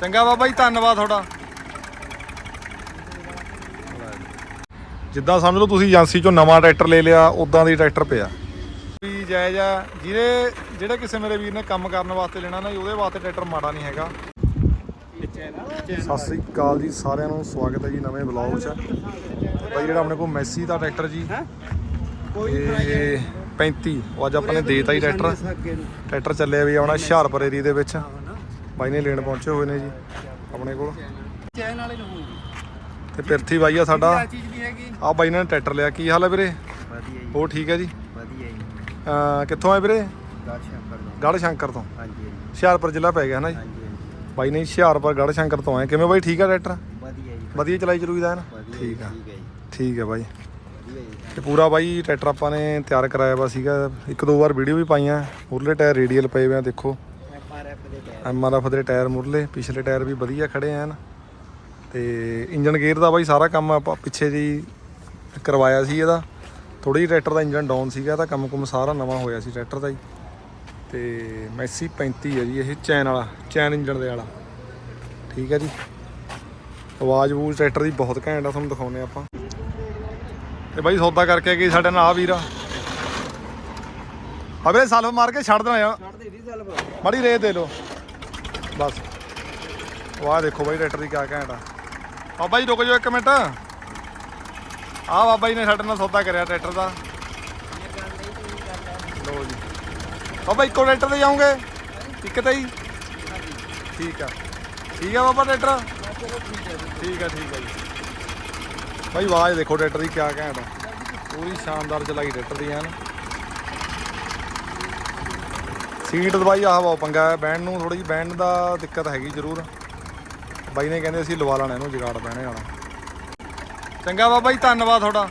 ਚੰਗਾ ਬਾਬਾ ਜੀ ਧੰਨਵਾਦ ਤੁਹਾਡਾ। ਜਿੱਦਾਂ ਸਮਝ ਲਓ ਤੁਸੀਂ ਏਜੰਸੀ ਚੋਂ ਨਵਾਂ ਟਰੈਕਟਰ ਲੈ ਲਿਆ ਉਦਾਂ ਦੀ ਟਰੈਕਟਰ ਪਿਆ। ਵੀ ਜਾਇਜ਼ ਆ। ਜਿਹਨੇ ਜਿਹੜੇ ਕਿਸੇ ਮੇਰੇ ਵੀਰ ਨੇ ਕੰਮ ਕਰਨ ਵਾਸਤੇ ਲੈਣਾ ਨਾ ਜੀ, ਉਹਦੇ ਵਾਸਤੇ ਟਰੈਕਟਰ ਮਾੜਾ ਨਹੀਂ ਹੈਗਾ। ਸਤਿ ਸ੍ਰੀ ਅਕਾਲ ਜੀ ਸਾਰਿਆਂ ਨੂੰ ਸਵਾਗਤ ਹੈ ਜੀ ਨਵੇਂ ਵਲੌਗ 'ਚ। ਤੇ ਬਾਈ ਜਿਹੜਾ ਆਪਣੇ ਕੋਲ ਮੈਸੀ ਦਾ ਟਰੈਕਟਰ ਜੀ ਇਹ 35 ਉਹ ਅੱਜ ਆਪਾਂ ਨੇ ਦੇਤਾ ਹੀ ਟਰੈਕਟਰ। ਟਰੈਕਟਰ ਚੱਲਿਆ ਵੀ ਆਉਣਾ ਹੁਸ਼ਿਆਰਪੁਰ ਏਰੀਏ ਦੇ ਵਿੱਚ। ਬਾਈ ਨੇ ਲੈਣ ਪਹੁੰਚੇ ਹੋਏ ਨੇ ਜੀ ਆਪਣੇ ਕੋਲ। ਚੈਨ ਵਾਲੇ ਨੂੰ ਹੋਊਗੀ ਤੇ ਪਿਰਥੀ ਬਾਈ ਆ ਸਾਡਾ। ਆ ਚੀਜ਼ ਵੀ ਹੈਗੀ। ਆ ਬਾਈ ਨੇ ਟਰੈਕਟਰ ਲਿਆ ਕੀ ਹਾਲ ਹੈ ਵੀਰੇ? ਵਧੀਆ ਜੀ। ਉਹ ਠੀਕ ਹੈ ਜੀ। ਵਧੀਆ ਜੀ। ਅਹ ਕਿੱਥੋਂ ਆਏ ਵੀਰੇ? ਗਾੜ ਸ਼ੰਕਰ ਦਾ ਗੜ੍ਹ ਸ਼ੰਕਰ ਤੋਂ। ਹਾਂਜੀ ਹਾਂਜੀ। ਹੁਸ਼ਿਆਰਪੁਰ ਜ਼ਿਲ੍ਹਾ ਪੈ ਗਿਆ ਹੈ ਨਾ ਜੀ। ਬਾਈ ਨੇ ਹੁਸ਼ਿਆਰਪੁਰ ਗੜ੍ਹ ਸ਼ੰਕਰ ਤੋਂ ਆਏ। ਕਿਵੇਂ ਬਾਈ ਠੀਕ ਆ ਟਰੈਕਟਰ? ਵਧੀਆ ਜੀ। ਵਧੀਆ ਚਲਾਈ ਚਲੂਈ ਦਾ ਹੈ ਨਾ? ਵਧੀਆ ਠੀਕ ਆ। ਠੀਕ ਹੈ ਜੀ। ਠੀਕ ਹੈ ਬਾਈ। ਤੇ ਪੂਰਾ ਬਾਈ ਟਰੈਕਟਰ ਆਪਾਂ ਨੇ ਤਿਆਰ ਕਰਾਇਆ ਵਾ ਸੀਗਾ। ਇੱਕ ਦੋ ਵਾਰ ਵੀਡੀਓ ਵੀ ਪਾਈਆਂ। ਮੁਰਲੇ ਟਾਇਰ ਰੇਡੀਅਲ ਪਏ ਹੋਏ ਆ ਦੇਖੋ। ਐਮਆਰਐਫ ਦੇ ਟਾਇਰ ਮੁਰਲੇ, ਪਿਛਲੇ ਟਾਇਰ ਵੀ ਵਧੀਆ ਖੜੇ ਆਨ ਤੇ ਇੰਜਨ ਗੇਅਰ ਦਾ ਬਾਈ ਸਾਰਾ ਕੰਮ ਆਪਾਂ ਪਿੱਛੇ ਜੀ ਕਰਵਾਇਆ ਸੀ ਇਹਦਾ। ਥੋੜੀ ਜਿਹੀ ਟਰੈਕਟਰ ਦਾ ਇੰਜਨ ਡਾਊਨ ਸੀਗਾ, ਇਹਦਾ ਕੰਮ ਕੁਮ ਸਾਰਾ ਨਵਾਂ ਹੋਇਆ ਸੀ ਟਰੈਕਟਰ ਦਾ ਜੀ ਤੇ ਮੈਸੀ 35 ਹੈ ਜੀ, ਇਹ ਚੈਨ ਵਾਲਾ, ਚੈਨ ਇੰਜਨ ਦੇ ਵਾਲਾ। ਠੀਕ ਹੈ ਜੀ। ਆਵਾਜ਼ ਵੂਜ਼ ਟਰੈਕਟਰ ਦੀ ਬਹੁਤ ਘੈਂਟ ਆ, ਤੁਹਾਨੂੰ ਦਿਖਾਉਨੇ ਆਪਾਂ। ਤੇ ਬਾਈ ਸੌਦਾ ਕਰਕੇ ਗਈ ਸਾਡੇ ਨਾਲ ਆ ਵੀਰ। ਆ ਆ ਵੀਰੇ, ਸਲਫ ਮਾਰ ਕੇ ਛੱਡ ਦੇਣਾ ਯਾਰ ਛੱਡ ਦੇ 20 ਸਾਲ ਮਾੜੀ ਰੇਤ ਦੇ ਲੋ ਬਸ। ਵਾਹ ਦੇਖੋ ਬਾਈ ਟਰੈਕਟਰ ਦੀ ਕਿਆ ਘੈਂਟ ਆ। ਬਾਬਾ ਜੀ ਰੁਕ ਜਾਓ ਇੱਕ ਮਿੰਟ। ਆ ਬਾਬਾ ਜੀ ਨੇ ਸਾਡੇ ਨਾਲ ਸੌਦਾ ਕਰਿਆ ਟਰੈਕਟਰ ਦਾ। ਲੋ ਜੀ। ਬਾਬਾ, ਇੱਕੋ ਟਰੈਕਟਰ ਤੇ ਜਾਓਗੇ? ਇੱਕ ਤੇ ਹੀ? ਠੀਕ ਆ। ਠੀਕ ਆ ਬਾਬਾ ਟਰੈਕਟਰ? ਠੀਕ ਆ ਠੀਕ ਆ ਜੀ। ਬਾਈ, ਆਵਾਜ਼ ਦੇਖੋ ਟਰੈਕਟਰ ਦੀ ਕਿਆ ਘੈਂਟ ਆ। ਪੂਰੀ ਸ਼ਾਨਦਾਰ ਚਲਾਈ ਟਰੈਕਟਰ ਦੀ ਐਨ। ਸੀਟ ਦਵਾਈ ਆਹ ਵਾ ਪੰਗਾ ਹੈ। ਬੈਂਡ ਨੂੰ ਥੋੜੀ ਜਿਹੀ ਬੈਂਡ ਦਾ ਦਿੱਕਤ ਹੈਗੀ ਜ਼ਰੂਰ। ਬਾਈ ਨੇ ਕਹਿੰਦੇ ਅਸੀਂ ਲਵਾ ਲੈਣਾ ਇਹਨੂੰ, ਜਗਾੜ ਬਹਿਣੇ ਵਾਲਾ ਚੰਗਾ ਬਾਬਾ ਜੀ, ਧੰਨਵਾਦ ਤੁਹਾਡਾ।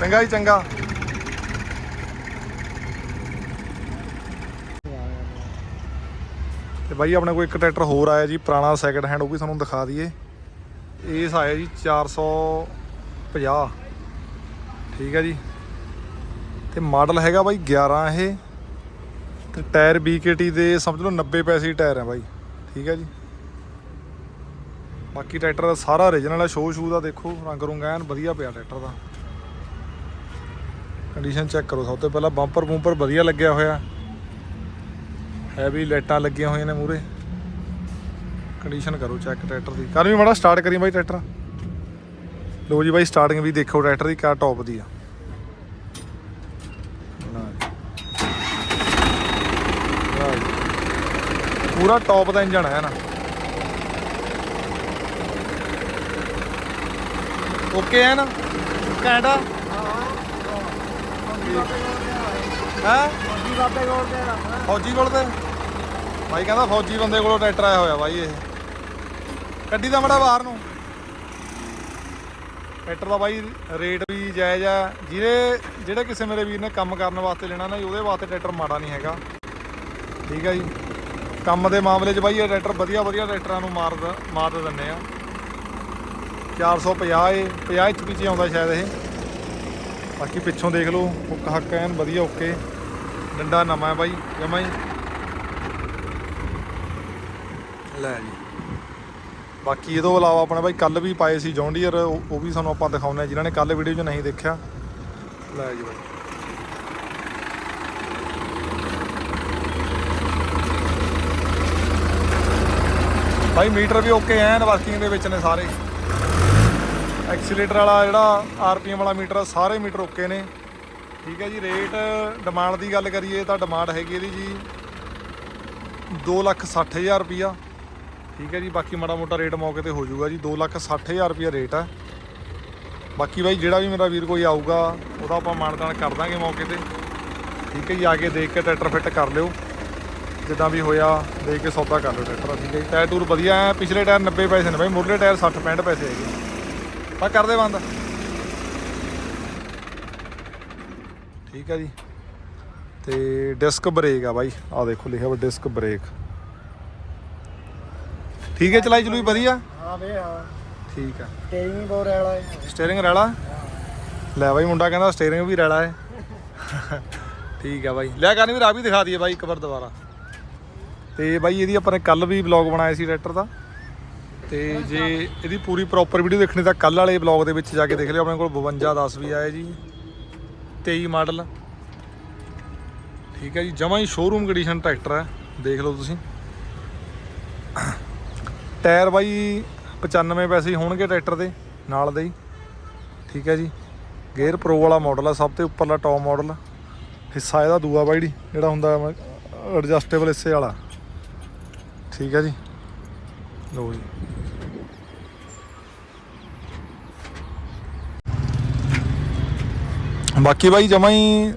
ਚੰਗਾ ਜੀ, ਚੰਗਾ। ਤੇ ਬਾਈ ਆਪਣੇ ਕੋਲ ਇੱਕ ਟਰੈਕਟਰ ਹੋਰ ਆਇਆ ਜੀ, ਪੁਰਾਣਾ ਸੈਕਿੰਡ ਹੈਂਡ ਉਹ ਵੀ ਤੁਹਾਨੂੰ ਦਿਖਾ ਦਈਏ। ਇਸ ਆਇਆ ਜੀ 450 ਠੀਕ ਹੈ ਜੀ। ਤੇ ਮਾਡਲ ਹੈਗਾ ਬਾਈ 11 ਇਹ। ਤੇ ਟਾਇਰ BKT ਦੇ ਸਮਝ ਲਓ 90 ਪੈਸੇ ਟਾਇਰ ਹੈ ਬਾਈ। ਠੀਕ ਹੈ ਜੀ। ਬਾਕੀ ਟਰੈਕਟਰ ਦਾ ਸਾਰਾ origignal ਹੈ ਸ਼ੋ ਸ਼ੂ ਦਾ ਦੇਖੋ, ਰੰਗ ਰੁੰਗ ਐਨ ਵਧੀਆ ਪਿਆ ਟਰੈਕਟਰ ਦਾ। ਕੰਡੀਸ਼ਨ ਚੈੱਕ ਕਰੋ ਸਭ ਤੋਂ ਪਹਿਲਾਂ ਬੰਪਰ ਬੂੰਪਰ ਵਧੀਆ ਲੱਗਿਆ ਹੋਇਆ। ਹੈਵੀ ਲਾਈਟਾਂ ਲੱਗੀਆਂ ਹੋਈਆਂ ਨੇ ਮੂਰੇ ਕੰਡੀਸ਼ਨ ਕਰੋ ਚੈੱਕ ਟਰੈਕਟਰ ਦੀ। ਕਰ ਵੀ ਮਾੜਾ ਸਟਾਰਟ ਕਰੀ ਬਾਈ ਟਰੈਕਟਰ ਲੋ ਜੀ ਬਾਈ ਸਟਾਰਟਿੰਗ ਵੀ ਦੇਖੋ ਟਰੈਕਟਰ ਦੀ ਕਿਆ ਟੌਪ ਦੀ ਆ। ਪੂਰਾ ਟੌਪ ਦਾ ਇੰਜਨ ਹੈ ਨਾ। ਓਕੇ ਹੈ ਨਾ? ਕੈਂਡਾ ਹੈ। ਜੀ ਬਾਬੇ ਕੋਲ ਤੇ ਰੱਖਣਾ ਫੌਜੀ ਕੋਲ ਤੇ? ਬਾਈ ਕਹਿੰਦਾ ਫੌਜੀ ਬੰਦੇ ਕੋਲੋਂ ਟਰੈਕਟਰ ਆਇਆ ਹੋਇਆ ਬਾਈ ਇਹ। ਗੱਡੀ ਦਾ ਮੜਾ ਬਾਹਰ ਨੂੰ। ਟਰੈਕਟਰ ਦਾ ਬਾਈ ਰੇਟ ਵੀ ਜਾਇਜ਼ ਆ। ਜਿਹਦੇ ਜਿਹੜੇ ਕਿਸੇ ਮੇਰੇ ਵੀਰ ਨੇ ਕੰਮ ਕਰਨ ਵਾਸਤੇ ਲੈਣਾ ਨਾ ਉਹਦੇ ਵਾਸਤੇ ਟਰੈਕਟਰ ਮਾੜਾ ਨਹੀਂ ਹੈਗਾ। ਠੀਕ ਹੈ ਜੀ। ਕੰਮ ਦੇ ਮਾਮਲੇ 'ਚ ਬਾਈ ਇਹ ਟਰੈਕਟਰ ਵਧੀਆ ਵਧੀਆ ਟਰੈਕਟਰਾਂ ਨੂੰ ਮਾਰ ਮਾਰ ਦਿੰਦੇ ਆ। 450 ਏ 50 ਐਚਪੀ 'ਚ ਆਉਂਦਾ ਸ਼ਾਇਦ ਇਹ। ਬਾਕੀ ਪਿੱਛੋਂ ਦੇਖ ਲਓ ਹੁੱਕ ਹੱਕ ਐਨ ਵਧੀਆ ਓਕੇ ਡੰਡਾ ਨਵਾਂ ਹੈ ਬਾਈ ਜਮਾ ਹੀ। ਲੈ ਜੀ। ਬਾਕੀ ਇਹ ਤੋਂ ਇਲਾਵਾ ਆਪਣਾ ਬਾਈ ਕੱਲ ਵੀ ਪਾਏ ਸੀ ਜੌਂਡੀਅਰ ਉਹ ਵੀ ਸਾਨੂੰ ਆਪਾਂ ਦਿਖਾਉਂਦੇ ਹਾਂ ਜਿਨ੍ਹਾਂ ਨੇ ਕੱਲ ਵੀਡੀਓ 'ਚ ਨਹੀਂ ਦੇਖਿਆ। ਲੈ ਜੀ ਬਾਈ। ਬਾਈ ਮੀਟਰ ਵੀ ਓਕੇ ਐਨ ਵਰਕਿੰਗ ਦੇ ਵਿੱਚ ਨੇ ਸਾਰੇ। ਐਕਸੀਲੇਟਰ ਵਾਲਾ ਜਿਹੜਾ ਆਰਪੀਐਮ ਵਾਲਾ ਮੀਟਰ ਆ, ਸਾਰੇ ਮੀਟਰ ਓਕੇ ਨੇ। ਠੀਕ ਹੈ ਜੀ ਰੇਟ ਡਿਮਾਂਡ ਦੀ ਗੱਲ ਕਰੀਏ ਤਾਂ ਡਿਮਾਂਡ ਹੈਗੀ ਇਹਦੀ ਜੀ 260000 ਰੁਪਿਆ ਠੀਕ ਹੈ ਜੀ ਬਾਕੀ ਮਾੜਾ ਮੋਟਾ ਰੇਟ ਮੌਕੇ ਤੇ ਹੋ ਜਾਊਗਾ ਜੀ 260000 ਰੁਪਿਆ ਰੇਟ ਹੈ ਬਾਕੀ ਬਾਈ ਜਿਹੜਾ ਵੀ ਮੇਰਾ ਵੀਰ ਕੋਈ ਆਊਗਾ ਉਹਦਾ ਆਪਾਂ ਮਾਨਦਾਨ ਕਰ ਦਾਂਗੇ ਮੌਕੇ ਤੇ। ਠੀਕ ਹੈ ਜੀ ਆ ਕੇ ਦੇਖ ਕੇ ਟਰੈਕਟਰ ਫਿੱਟ ਕਰ ਲਿਓ। ਜਿੱਦਾਂ ਵੀ ਹੋਇਆ ਦੇਖ ਕੇ ਸੌਦਾ ਕਰ ਲਿਓ ਟਰੈਕਟਰ ਠੀਕ ਹੈ ਜੀ ਟਾਇਰ ਟੂਰ ਵਧੀਆ ਹੈ ਪਿਛਲੇ ਟਾਇਰ 90 ਪੈਸੇ ਨੇ ਬਾਈ ਮੁਰਲੇ ਟਾਇਰ 60 65 ਪੈਸੇ ਹੈਗੇ। ਆ ਕਰਦੇ ਬੰਦ। ਠੀਕ ਹੈ ਜੀ। ਤੇ ਡਿਸਕ ਬ੍ਰੇਕ ਆ ਬਾਈ। ਆ ਦੇਖੋ ਲਿਖਿਆ ਵਾ ਡਿਸਕ ਬ੍ਰੇਕ ਠੀਕ ਹੈ ਚਲਾਈ ਚਲੂਈ ਵਧੀਆ? ਹਾਂ ਵੇ ਹਾਂ। ਠੀਕ ਆ। ਤੇਰੀ ਬੋਰ ਵਾਲਾ ਹੈ। ਸਟੀਅਰਿੰਗ ਰੈਲਾ? ਲੈ ਬਾਈ ਮੁੰਡਾ ਕਹਿੰਦਾ ਸਟੀਅਰਿੰਗ ਵੀ ਰੈਲਾ ਹੈ। ਠੀਕ ਆ ਬਾਈ। ਲੈ ਕਰਨੀ ਵੀ ਰਾਹ ਵੀ ਦਿਖਾ ਦਈਏ ਬਾਈ ਇੱਕ ਵਾਰ ਦੁਬਾਰਾ। ਤੇ ਬਾਈ ਇਹਦੀ ਆਪਾਂ ਨੇ ਕੱਲ ਵੀ ਵਲੌਗ ਬਣਾਇਆ ਸੀ ਟਰੈਕਟਰ ਦਾ। ਤੇ ਜੇ ਇਹਦੀ ਪੂਰੀ ਪ੍ਰੋਪਰ ਵੀਡੀਓ ਦੇਖਣੀ ਤਾਂ ਕੱਲ ਵਾਲੇ ਵਲੌਗ ਦੇ ਵਿੱਚ ਜਾ ਕੇ ਦੇਖ ਲਿਓ, ਆਪਣੇ ਕੋਲ 52 10 ਵੀ ਆਇਆ ਜੀ 23 ਮਾਡਲ ਠੀਕ ਹੈ ਜੀ, ਜਮਾਂ ਹੀ ਸ਼ੋਰੂਮ ਕੰਡੀਸ਼ਨ ਟਰੈਕਟਰ ਹੈ, ਦੇਖ ਲਓ ਤੁਸੀਂ। ਟਾਇਰ ਬਾਈ 95 ਪੈਸੇ ਹੋਣਗੇ ਟਰੈਕਟਰ ਦੇ, ਨਾਲ ਦੇ ਹੀ। ਠੀਕ ਹੈ ਜੀ ਗੇਅਰ ਪ੍ਰੋ ਵਾਲਾ ਮਾਡਲ ਆ, ਸਭ ਤੋਂ ਉੱਪਰਲਾ ਟੌਪ ਮਾਡਲ ਹਿੱਸਾ ਇਹਦਾ ਦੂਆ ਬਾਈ ਜਿਹੜਾ ਹੁੰਦਾ ਐਡਜਸਟੇਬਲ ਹਿੱਸੇ ਵਾਲਾ। ਠੀਕ ਹੈ ਜੀ। ਲਓ ਜੀ। ਬਾਕੀ ਬਾਈ ਜਮਾਂ ਹੀ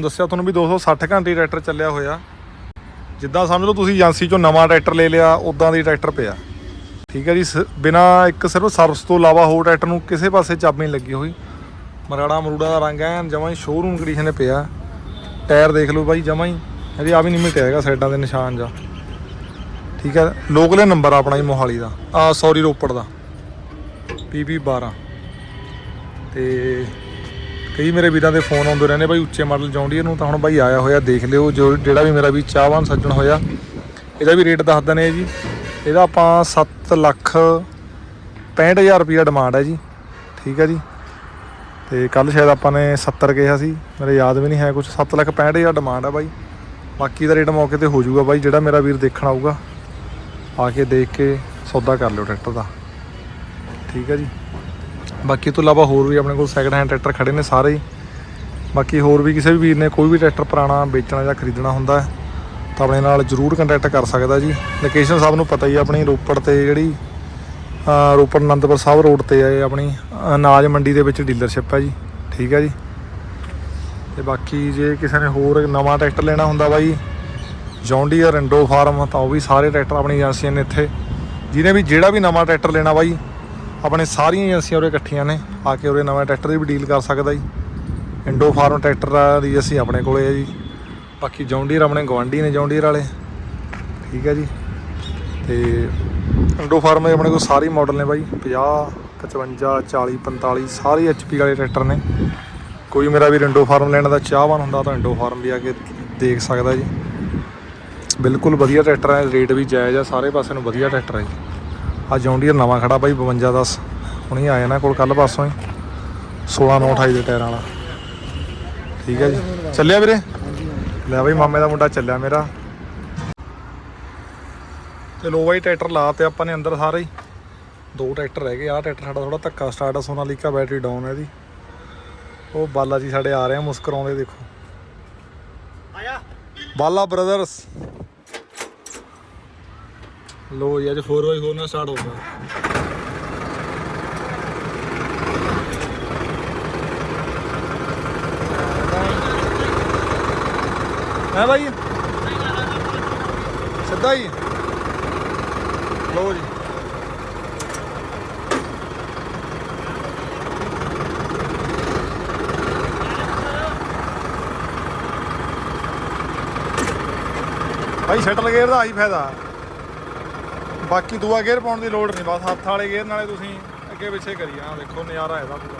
ਦੱਸਿਆ ਤੁਹਾਨੂੰ ਵੀ 260 ਘੰਟੇ ਟਰੈਕਟਰ ਚੱਲਿਆ ਹੋਇਆ। ਜਿੱਦਾਂ ਸਮਝ ਲਓ ਤੁਸੀਂ ਏਜੰਸੀ ਚੋਂ ਨਵਾਂ ਟਰੈਕਟਰ ਲੈ ਲਿਆ ਉਦਾਂ ਦੀ ਟਰੈਕਟਰ ਪਿਆ। ਠੀਕ ਹੈ ਜੀ, ਸ- ਬਿਨਾਂ ਇੱਕ ਸਿਰਫ ਸਰਵਿਸ ਤੋਂ ਇਲਾਵਾ ਹੋਰ ਟਰੈਕਟਰ ਨੂੰ ਕਿਸੇ ਪਾਸੇ ਚਾਬੀ ਨਹੀਂ ਲੱਗੀ ਹੋਈ। ਮਰਾੜਾ ਮਰੂੜਾ ਦਾ ਰੰਗ ਐਨ, ਜਮਾ ਹੀ ਸ਼ੋਰੂਮ ਕੰਡੀਸ਼ਨ ਨੇ ਪਿਆ। ਟਾਇਰ ਦੇਖ ਲਓ ਬਾਈ, ਜਮਾਂ ਹੀ। ਇਹਦੀ ਆ ਵੀ ਨਹੀਂ ਮਿਟਿਆ ਹੈਗਾ ਸਾਈਡਾਂ ਦੇ ਨਿਸ਼ਾਨ ਜਾ। ਠੀਕ ਹੈ, ਲੋਕਲੇ ਨੰਬਰ ਆਪਣਾ ਜੀ ਮੋਹਾਲੀ ਦਾ। ਆ ਸੌਰੀ ਰੋਪੜ ਦਾ। ਪੀਪੀ 12 ਤੇ ਕਈ ਮੇਰੇ ਵੀਰਾਂ ਦੇ ਫੋਨ ਆਉਂਦੇ ਰਹਿੰਦੇ, ਬਾਈ ਉੱਚੇ ਮਾਡਲ ਜੌਂਡੀਅਰ ਨੂੰ ਤਾਂ ਹੁਣ ਬਾਈ ਆਇਆ ਹੋਇਆ, ਦੇਖ ਲਿਓ ਜੋ ਜਿਹੜਾ ਵੀ ਮੇਰਾ ਵੀ ਚਾਹਵਾਨ ਸੱਜਣ ਹੋਇਆ, ਇਹਦਾ ਵੀ ਰੇਟ ਦੱਸ ਦਨੇ ਜੀ। ਇਹਦਾ ਆਪਾਂ 7 ਲੱਖ 65000 ਰੁਪਿਆ ਡਿਮਾਂਡ ਹੈ ਜੀ, ਠੀਕ ਹੈ ਜੀ। ਤੇ ਕੱਲ ਸ਼ਾਇਦ ਆਪਾਂ ਨੇ 70 ਕਿਹਾ ਸੀ, ਮੇਰੇ ਯਾਦ ਵੀ ਨਹੀਂ ਹੈ ਕੁਝ 7 ਲੱਖ 65000 ਡਿਮਾਂਡ ਹੈ ਬਾਈ। ਬਾਕੀ ਦਾ ਰੇਟ ਮੌਕੇ ਤੇ ਹੋ ਜਾਊਗਾ ਬਾਈ, ਜਿਹੜਾ ਮੇਰਾ ਵੀਰ ਦੇਖਣ ਆਊਗਾ, ਆ ਕੇ ਦੇਖ ਕੇ ਸੌਦਾ ਕਰ ਲਿਓ ਟਰੈਕਟਰ ਦਾ। ਠੀਕ ਹੈ ਜੀ। ਬਾਕੀ ਤੋਂ ਇਲਾਵਾ ਹੋਰ ਵੀ ਆਪਣੇ ਕੋਲ ਸੈਕਿੰਡ ਹੈਂਡ ਟਰੈਕਟਰ ਖੜੇ ਨੇ ਸਾਰੇ ਹੀ। ਬਾਕੀ ਹੋਰ ਵੀ ਕਿਸੇ ਵੀ ਵੀਰ ਨੇ ਕੋਈ ਵੀ ਟਰੈਕਟਰ ਪੁਰਾਣਾ ਵੇਚਣਾ ਜਾਂ ਖਰੀਦਣਾ ਹੁੰਦਾ ਤਾਂ ਆਪਣੇ ਨਾਲ ਜਰੂਰ ਕੰਟੈਕਟ ਕਰ ਸਕਦਾ ਜੀ। ਲੋਕੇਸ਼ਨ ਸਭ ਨੂੰ ਪਤਾ ਹੀ ਹੈ ਆਪਣੀ ਰੋਪੜ ਤੇ ਜਿਹੜੀ ਰੋਪੜ ਅਨੰਦਪੁਰ ਸਾਹਿਬ ਰੋਡ ਤੇ ਹੈ ਆਪਣੀ ਅਨਾਜ ਮੰਡੀ ਦੇ ਵਿੱਚ ਡੀਲਰਸ਼ਿਪ ਹੈ ਜੀ। ਠੀਕ ਹੈ ਜੀ। ਤੇ ਬਾਕੀ ਜੇ ਕਿਸੇ ਨੇ ਹੋਰ ਨਵਾਂ ਟਰੈਕਟਰ ਲੈਣਾ ਹੁੰਦਾ ਬਾਈ ਜੌਂਡੀਅਰ ਇੰਡੋ ਫਾਰਮ, ਤਾਂ ਉਹ ਵੀ ਸਾਰੇ ਟਰੈਕਟਰ ਆਪਣੀ ਏਜੰਸੀਆਂ ਨੇ ਇੱਥੇ। ਜਿਹਨੇ ਵੀ ਜਿਹੜਾ ਵੀ ਨਵਾਂ ਟਰੈਕਟਰ ਲੈਣਾ ਬਾਈ ਆਪਣੇ ਸਾਰੀਆਂ ਏਜੰਸੀਆਂ ਉਰੇ ਇਕੱਠੀਆਂ ਨੇ, ਆ ਕੇ ਉਰੇ ਨਵੇਂ ਟਰੈਕਟਰ ਦੀ ਵੀ ਡੀਲ ਕਰ ਸਕਦਾ ਜੀ। ਇੰਡੋ ਫਾਰਮ ਟਰੈਕਟਰ ਦੀ ਅਸੀਂ ਆਪਣੇ ਕੋਲੇ ਹੈ ਜੀ। ਬਾਕੀ ਜੌਂਡੀਅਰ ਆਪਣੇ ਗਵਾਂਢੀ ਨੇ ਜੌਂਡੀਅਰ ਵਾਲੇ। ਠੀਕ ਹੈ ਜੀ। ਤੇ ਇੰਡੋ ਫਾਰਮ ਦੇ ਆਪਣੇ ਕੋਲ ਸਾਰੇ ਮਾਡਲ ਨੇ ਬਾਈ। 50 55 40 45 ਸਾਰੇ ਐਚਪੀ ਵਾਲੇ ਟਰੈਕਟਰ ਨੇ। ਕੋਈ ਮੇਰਾ ਵੀ ਇੰਡੋ ਫਾਰਮ ਲੈਣ ਦਾ ਚਾਹਵਾਨ ਹੁੰਦਾ ਤਾਂ ਇੰਡੋ ਫਾਰਮ ਵੀ ਆ ਕੇ ਦੇਖ ਸਕਦਾ ਜੀ। ਬਿਲਕੁਲ ਵਧੀਆ ਟਰੈਕਟਰ ਹੈ, ਰੇਟ ਵੀ ਜਾਇਜ਼ ਆ, ਸਾਰੇ ਪਾਸੇ ਨੂੰ ਵਧੀਆ ਟਰੈਕਟਰ ਹੈ ਜੀ। ਆ ਜੌਂਡੀਅਰ ਨਵਾਂ ਖੜਾ ਬਾਈ 52 10 ਹੁਣੀ ਆਇਆ ਨਾ ਕੋਲ ਕੱਲ ਪਾਸੋਂ ਹੀ। 16 9 28 ਦੇ ਟਾਇਰਾਂ ਵਾਲਾ। ਠੀਕ ਹੈ ਜੀ। ਚੱਲਿਆ ਵੀਰੇ? ਲੈ ਬਾਈ ਮਾਮੇ ਦਾ ਮੁੰਡਾ ਚੱਲਿਆ ਮੇਰਾ। ਤੇ ਲੋ ਬਾਈ ਟਰੈਕਟਰ ਲਾ ਤੇ ਆਪਾਂ ਨੇ ਅੰਦਰ ਸਾਰੇ ਹੀ। ਦੋ ਟਰੈਕਟਰ ਰਹਿ ਗਏ। ਆਹ ਟਰੈਕਟਰ ਸਾਡਾ ਥੋੜਾ ਧੱਕਾ ਸਟਾਰਟ ਆ, ਸੋਨਾਲੀਕਾ ਬੈਟਰੀ ਡਾਊਨ ਹੈ ਇਹਦੀ। ਉਹ ਬਾਲਾ ਜੀ ਸਾਡੇ ਆ ਰਹੇ ਆ, ਮੁਸਕਰਾਉਂਦੇ ਦੇਖੋ। ਆਇਆ ਬਾਲਾ ਬ੍ਰਦਰਸ। ਲੋ ਜੀ, ਅੱਜ 4x4 ਨਾਲ ਸਟਾਰਟ ਹੋਊਗਾ ਹੈ ਭਾਈ ਸਿੱਧਾ ਹੀ। ਲੋ ਜੀ। ਭਾਈ ਸ਼ਟਲ ਗੇਅਰ ਦਾ ਆਹੀ ਫਾਇਦਾ। ਬਾਕੀ ਦੂਆ ਗੇਅਰ ਪਾਉਣ ਦੀ ਲੋੜ ਨਹੀਂ, ਬਸ ਹੱਥ ਵਾਲੇ ਗੇਅਰ ਨਾਲੇ ਤੁਸੀਂ ਅੱਗੇ ਪਿੱਛੇ ਕਰੀ ਜਾਣਾ, ਦੇਖੋ ਨਜ਼ਾਰਾ ਇਹਦਾ ਪੂਰਾ।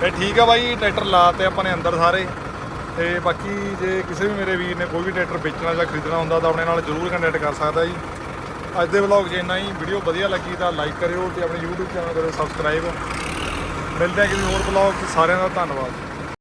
ਤੇ ਠੀਕ ਆ ਬਾਈ, ਟਰੈਕਟਰ ਲਾਤੇ ਆਪਾਂ ਨੇ ਅੰਦਰ ਸਾਰੇ। ਤੇ ਬਾਕੀ ਜੇ ਕਿਸੇ ਵੀ ਮੇਰੇ ਵੀਰ ਨੇ ਕੋਈ ਵੀ ਟਰੈਕਟਰ ਵੇਚਣਾ ਜਾਂ ਖਰੀਦਣਾ ਹੁੰਦਾ ਤਾਂ ਆਪਣੇ ਨਾਲ ਜਰੂਰ ਕੰਟੈਕਟ ਕਰ ਸਕਦਾ ਜੀ। ਅੱਜ ਦੇ ਵਲੌਗ 'ਚ ਇੰਨਾ ਹੀ। ਵੀਡੀਓ ਵਧੀਆ ਲੱਗੀ ਤਾਂ ਲਾਈਕ ਕਰਿਓ ਤੇ ਆਪਣੇ YouTube ਚੈਨਲ ਕਰਿਓ ਸਬਸਕ੍ਰਾਈਬ ਮਿਲਦੇ ਹਾਂ ਕਿਸੇ ਹੋਰ ਵਲੌਗ 'ਚ। ਸਾਰਿਆਂ ਦਾ ਧੰਨਵਾਦ।